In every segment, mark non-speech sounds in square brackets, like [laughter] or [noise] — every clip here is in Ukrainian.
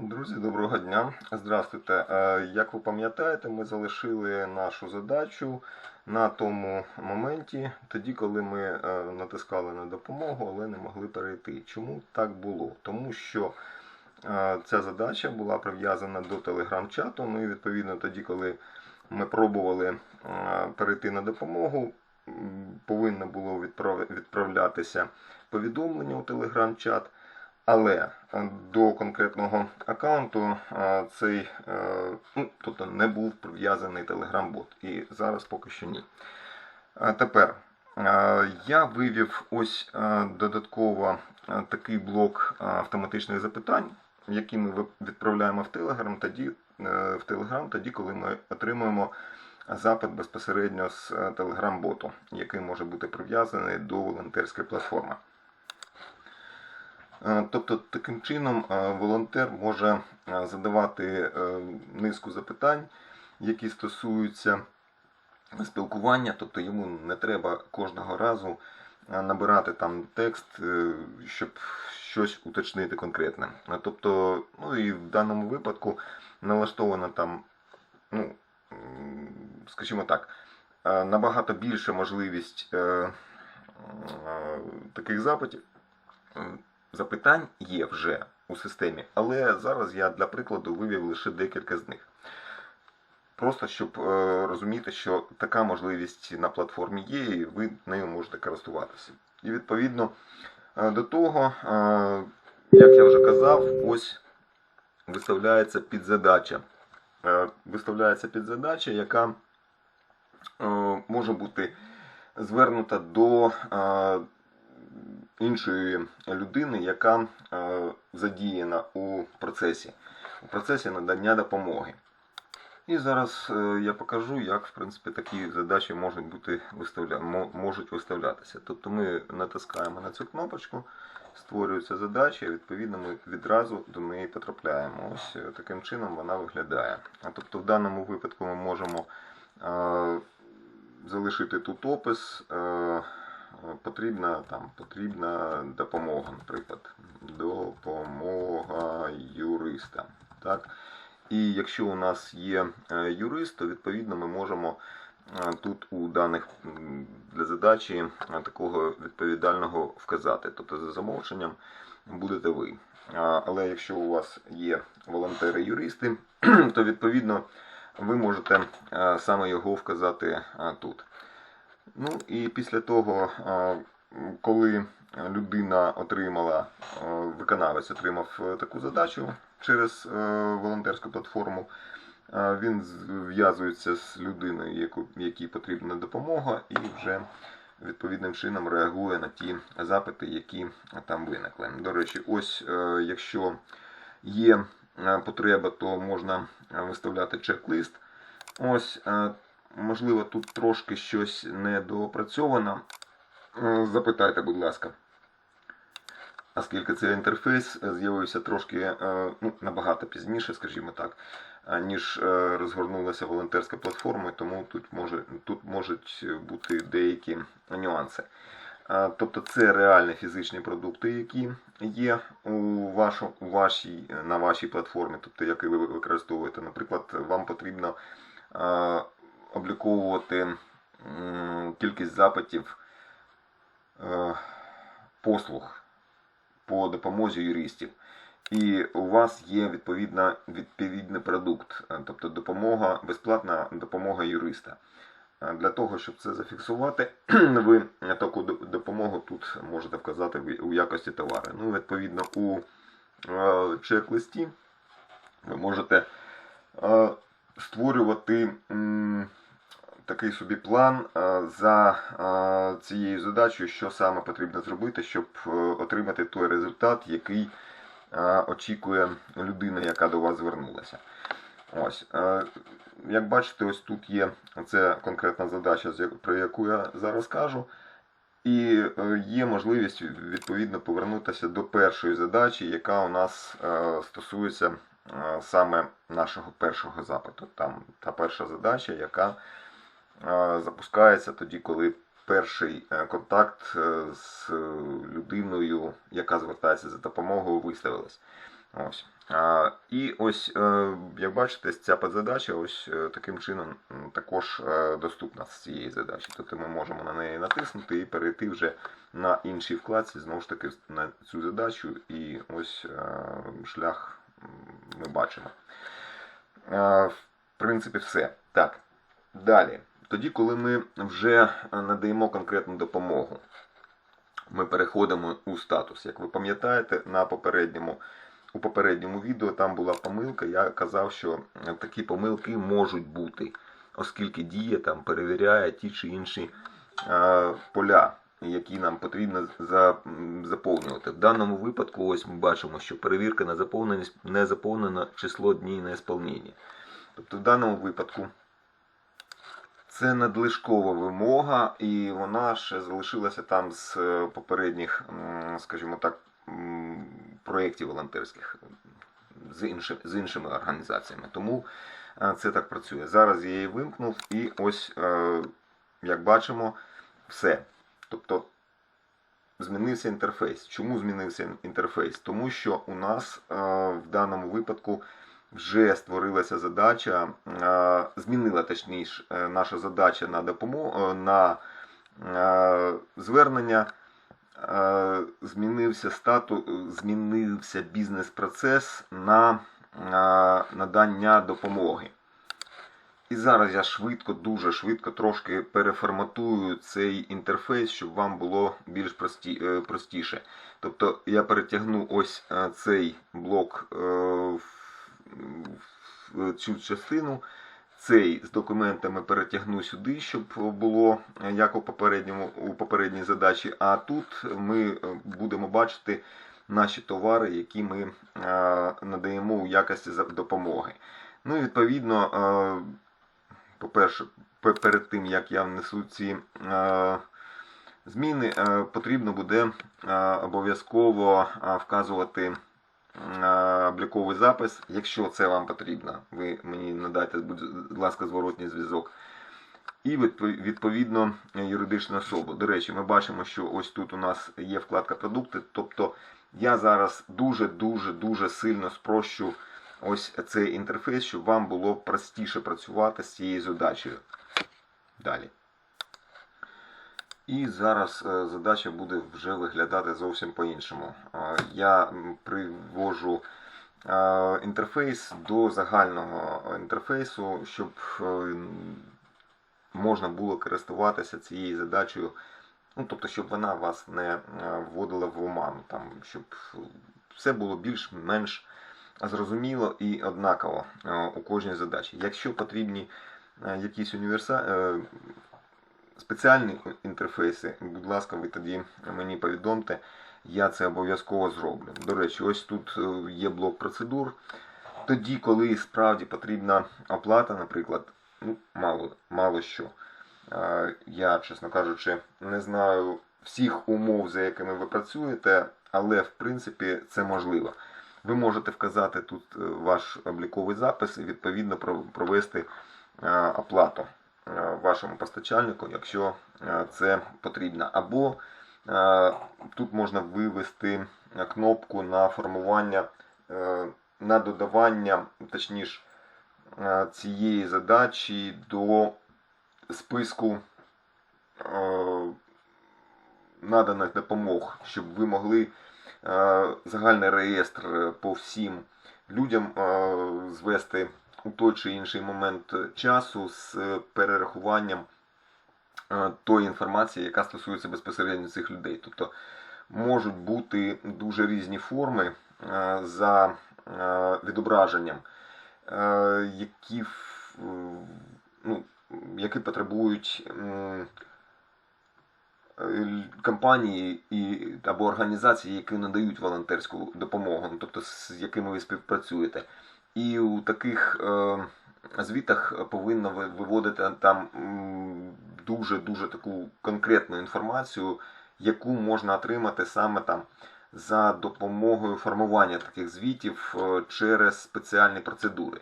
Друзі, доброго дня. Здравствуйте. Е, Як ви пам'ятаєте, ми залишили нашу задачу на тому моменті, тоді, коли ми е, натискали на допомогу, але не могли перейти. Чому так було? Тому що е, ця задача була прив'язана до телеграм-чату. Ну і відповідно тоді, коли ми пробували перейти на допомогу, повинно було відправлятися повідомлення у телеграм-чат. Але е, до конкретного аккаунту е, цей е, ну, тобто не був прив'язаний Telegram-бот. І зараз поки що ні. Тепер я вивів ось додатково такий блок автоматичних запитань, які ми відправляємо в Telegram тоді, в Telegram тоді, коли ми отримуємо запит безпосередньо з Telegram-боту, який може бути прив'язаний до волонтерської платформи. Е, Тобто таким чином е, волонтер може е, задавати низку запитань, які стосуються спілкування, тобто йому не треба кожного разу набирати там текст, щоб щось уточнити конкретне. Тобто, ну і в даному випадку налаштована там, ну, скажімо так, набагато більша можливість таких запитів. Запитань є вже у системі, але зараз я для прикладу вивів лише декілька з них. Просто щоб е, розуміти, що така можливість на платформі є, і ви нею можете користуватися. І відповідно е, до того, е, як я вже казав, ось виставляється підзадача. Виставляється підзадача, яка може бути звернута до іншої людини, яка е, задіяна у процесі, у процесі надання допомоги. І зараз е, я покажу, як в принципі такі задачі можуть бути виставля... можуть виставлятися. Тобто ми натискаємо на цю кнопочку, створюється задача, і відповідно ми відразу до неї потрапляємо. Ось е, таким чином вона виглядає. Тобто в даному випадку ми можемо е, залишити тут опис. Е, потрібна там потрібна допомога, наприклад, допомога юриста. Так? І якщо у нас є е, юрист, то відповідно ми можемо е, тут у даних для задачі е, такого відповідального вказати. Тобто за замовченням будете ви. Але якщо у вас є волонтери-юристи, [clears throat] то відповідно ви можете саме його вказати тут. Ну і після того, коли людина отримала, виконавець отримав е, таку задачу через е, волонтерську платформу, він зв'язується з людиною, якій потрібна допомога, і вже відповідним чином реагує на ті запити, які там виникли. До речі, ось е, якщо є потреба, то можна виставляти чек-лист. Ось Можливо, тут трошки щось недоопрацьовано. Е, Запитайте, будь ласка. Оскільки цей інтерфейс з'явився трошки е, ну, набагато пізніше, скажімо так, е, ніж розгорнулася волонтерська платформа, тому тут, може, тут можуть бути деякі нюанси. Тобто це реальні фізичні продукти, які є у, вашу, у вашій, на вашій платформі, тобто які ви використовуєте. Наприклад, вам потрібно обліковувати кількість запитів е, послуг по допомозі юристів. І у вас є відповідна, відповідний продукт, е, тобто допомога, безплатна допомога юриста. Е, Для того, щоб це зафіксувати, [clears throat] ви таку допомогу тут можете вказати у якості товару. Ну, відповідно, у чек-листі ви можете створювати такий собі план е, за е, цією задачею, що саме потрібно зробити, щоб е, отримати той результат, який очікує людина, яка до вас звернулася. Ось, як бачите, ось тут є це конкретна задача, про яку я зараз кажу. І є можливість відповідно повернутися до першої задачі, яка у нас стосується саме нашого першого запиту. Там та перша задача, яка запускається тоді, коли перший е, контакт е, з е, людиною, яка звертається за допомогою, виставилась. Ось. І ось, як бачите, ця подзадача ось таким чином також доступна з цієї задачі. Тобто ми можемо на неї натиснути і перейти вже на іншій вкладці, знову ж таки, на цю задачу, і ось шлях ми бачимо. В принципі, все. Так. Далі. Тоді, коли ми вже надаємо конкретну допомогу, ми переходимо у статус. Як ви пам'ятаєте, на попередньому, у попередньому відео там була помилка. Я казав, що такі помилки можуть бути, оскільки дія там перевіряє ті чи інші е, поля, які нам потрібно за, заповнювати. В даному випадку, ось ми бачимо, що перевірка на заповненість не заповнено число днів на ісполнення. Тобто в даному випадку це надлишкова вимога, і вона ще залишилася там з е, попередніх, скажімо так, проєктів волонтерських з, інши, з іншими організаціями. Тому е, це так працює. Зараз я її вимкнув, і ось, е, як бачимо, все. Тобто змінився інтерфейс. Чому змінився інтерфейс? Тому що у нас в даному випадку вже створилася задача, е, змінила точніше е, наша задача на допомогу на е, звернення. е, Змінився статус, змінився бізнес-процес на е, надання допомоги. І зараз я швидко, дуже швидко трошки переформатую цей інтерфейс, щоб вам було більш прості, е, простіше. Тобто я перетягну ось е, цей блок е, в цю частину. Цей з документами перетягну сюди, щоб було е, як у попередньому у попередній задачі. А тут ми е, будемо бачити наші товари, які ми е, надаємо у якості допомоги. Ну і відповідно, е, по-перше, перед тим як я внесу ці е, зміни, е, потрібно буде е, обов'язково е, вказувати е, обліковий запис, якщо це вам потрібно. Ви мені надайте, будь ласка, зворотній зв'язок. І відповідно юридичну особу. До речі, ми бачимо, що ось тут у нас є вкладка продукти. Тобто я зараз дуже-дуже дуже сильно спрощу ось цей інтерфейс, щоб вам було простіше працювати з цією задачею. Далі. І зараз е, задача буде вже виглядати зовсім по-іншому. Е, Я привожу інтерфейс до загального інтерфейсу, щоб е, можна було користуватися цією задачею. Ну, тобто, щоб вона вас не е, вводила в оману, там, щоб все було більш-менш зрозуміло і однаково е, у кожній задачі. Якщо потрібні якісь універса... е, спеціальні інтерфейси, будь ласка, ви тоді мені повідомте, я це обов'язково зроблю. До речі, ось тут е, є блок процедур. Тоді, коли справді потрібна оплата, наприклад, ну, мало, мало що. Е, Я, чесно кажучи, не знаю всіх умов, за якими ви працюєте, але в принципі це можливо. Ви можете вказати тут е, ваш обліковий запис і відповідно провести оплату вашому постачальнику, якщо це потрібно. Або тут можна вивести е, кнопку на формування, е, на додавання, точніше, е, цієї задачі до списку е, наданих допомог, щоб ви могли е, загальний реєстр е, по всім людям е, звести у той чи інший момент часу з перерахуванням е, тої інформації, яка стосується безпосередньо цих людей. Тобто можуть бути дуже різні форми е, за е, відображенням, е, які, ну, які потребують е, компанії і, або організації, які надають волонтерську допомогу, ну, тобто з якими ви співпрацюєте. І у таких е, звітах повинно ви- виводити там дуже-дуже таку конкретну інформацію, яку можна отримати саме там за допомогою формування таких звітів е, через спеціальні процедури.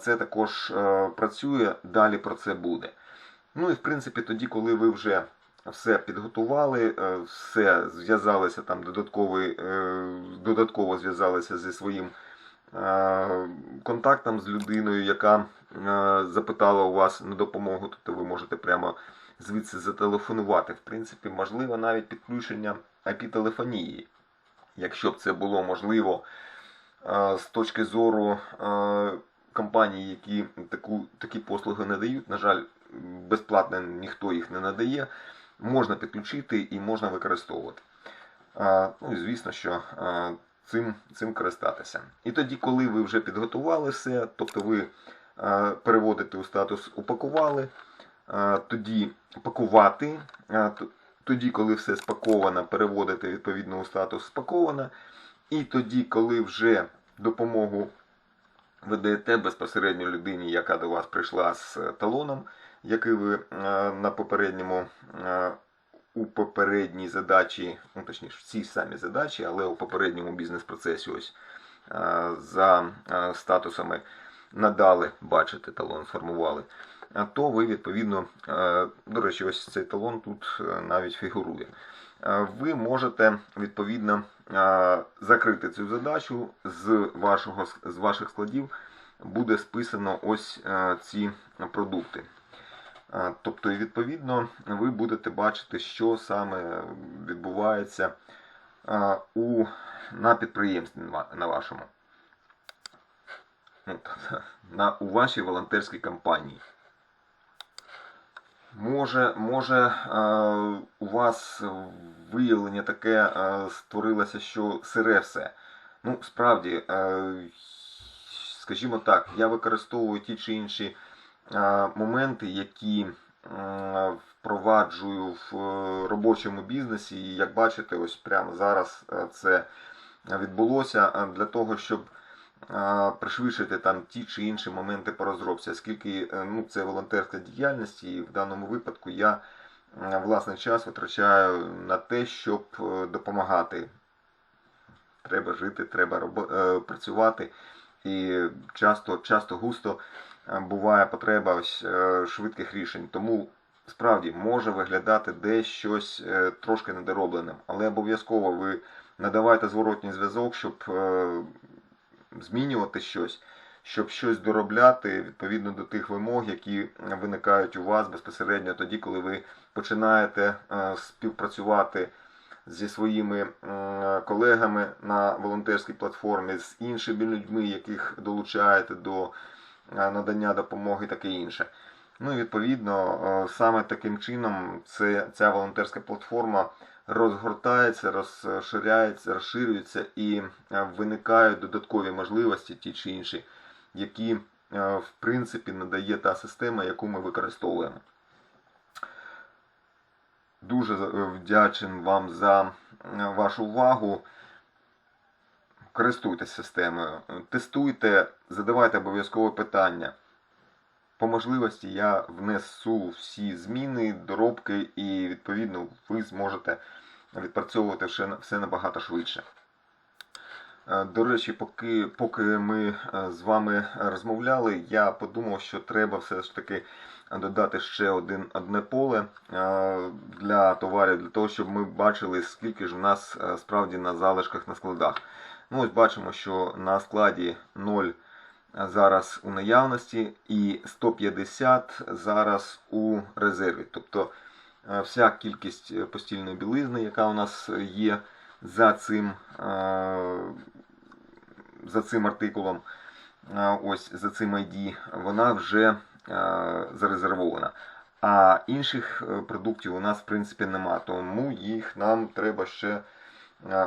Це також е, працює, далі про це буде. Ну і в принципі, тоді, коли ви вже все підготували, е, все зв'язалися там додатковий, е, додатково зв'язалися зі своїм е, контактам з людиною, яка е, запитала у вас на допомогу, тобто ви можете прямо звідси зателефонувати. В принципі, можливо навіть підключення IP-телефонії, якщо б це було можливо е, з точки зору е, компаній, які таку, такі послуги надають. На жаль, безплатно ніхто їх не надає. Можна підключити і можна використовувати. Е, Ну і звісно, що е, цим, цим користатися. І тоді, коли ви вже підготували все, тобто ви е, переводите у статус упакували, е, тоді пакувати, е, тоді, коли все спаковано, переводите відповідно у статус спаковано, і тоді, коли вже допомогу ви даєте безпосередньо людині, яка до вас прийшла з талоном, який ви е, на попередньому е, у попередній задачі, ну точніше, в цій самій задачі, але у попередньому бізнес-процесі ось е, за е, статусами надали, бачите, талон сформували. То ви відповідно, е, до речі, ось цей талон тут навіть фігурує. Ви можете відповідно закрити цю задачу з вашого з ваших складів буде списано ось ці продукти. Тобто, відповідно, ви будете бачити, що саме відбувається у, на підприємстві на вашому. Ну, на, у вашій волонтерській кампанії. Може, може у вас виявлення таке створилося, що сире все. Ну, справді, скажімо так, я використовую ті чи інші моменти, які е, впроваджую в е, робочому бізнесі. І як бачите, ось прямо зараз е, це відбулося е, для того, щоб е, пришвидшити там ті чи інші моменти по розробці, оскільки е, ну, це волонтерська діяльність, і в даному випадку я е, власний час витрачаю на те, щоб е, допомагати. Треба жити, треба е, працювати. І часто, часто густо е, буває потреба ось е, швидких рішень. Тому справді може виглядати десь щось е, трошки недоробленим, але обов'язково ви надавайте зворотній зв'язок, щоб е, змінювати щось, щоб щось доробляти відповідно до тих вимог, які виникають у вас безпосередньо тоді, коли ви починаєте співпрацювати зі своїми колегами на волонтерській платформі, з іншими людьми, яких долучаєте до надання допомоги, і таке інше. Ну і відповідно, е, саме таким чином це, ця волонтерська платформа розгортається, розширяється, розширюється і е, виникають додаткові можливості, ті чи інші, які е, в принципі надає та система, яку ми використовуємо. Дуже вдячен вам за е, вашу увагу. Користуйтесь системою, тестуйте, задавайте обов'язково питання. По можливості я внесу всі зміни, доробки, і відповідно ви зможете відпрацьовувати все, набагато швидше. Е, До речі, поки, поки ми е, з вами розмовляли, я подумав, що треба все ж таки додати ще один, одне поле е, для товарів, для того, щоб ми бачили, скільки ж в нас справді на залишках на складах. Ну, ось бачимо, що на складі 0 зараз у наявності і 150 зараз у резерві. Тобто е, вся кількість е, постільної білизни, яка у нас є за цим, е, за цим артикулом, ось за цим ID, вона вже зарезервована. А інших продуктів у нас в принципі нема, тому їх нам треба ще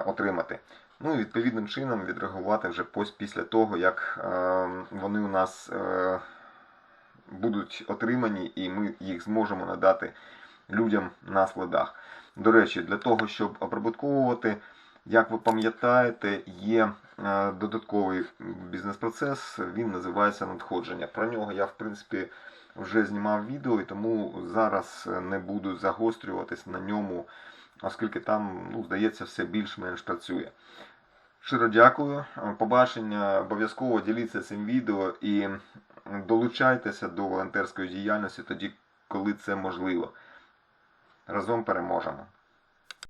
отримати. Ну і відповідним чином відреагувати вже після того, як е, вони у нас е, будуть отримані, і ми їх зможемо надати людям на складах. До речі, для того, щоб оприбутковувати, як ви пам'ятаєте, є е, додатковий бізнес-процес, він називається надходження. Про нього я, в принципі, вже знімав відео, і тому зараз не буду загострюватись на ньому, оскільки там, ну, здається, все більш-менш працює. Щиро дякую. Побачення. Обов'язково діліться цим відео і долучайтеся до волонтерської діяльності тоді, коли це можливо. Разом переможемо.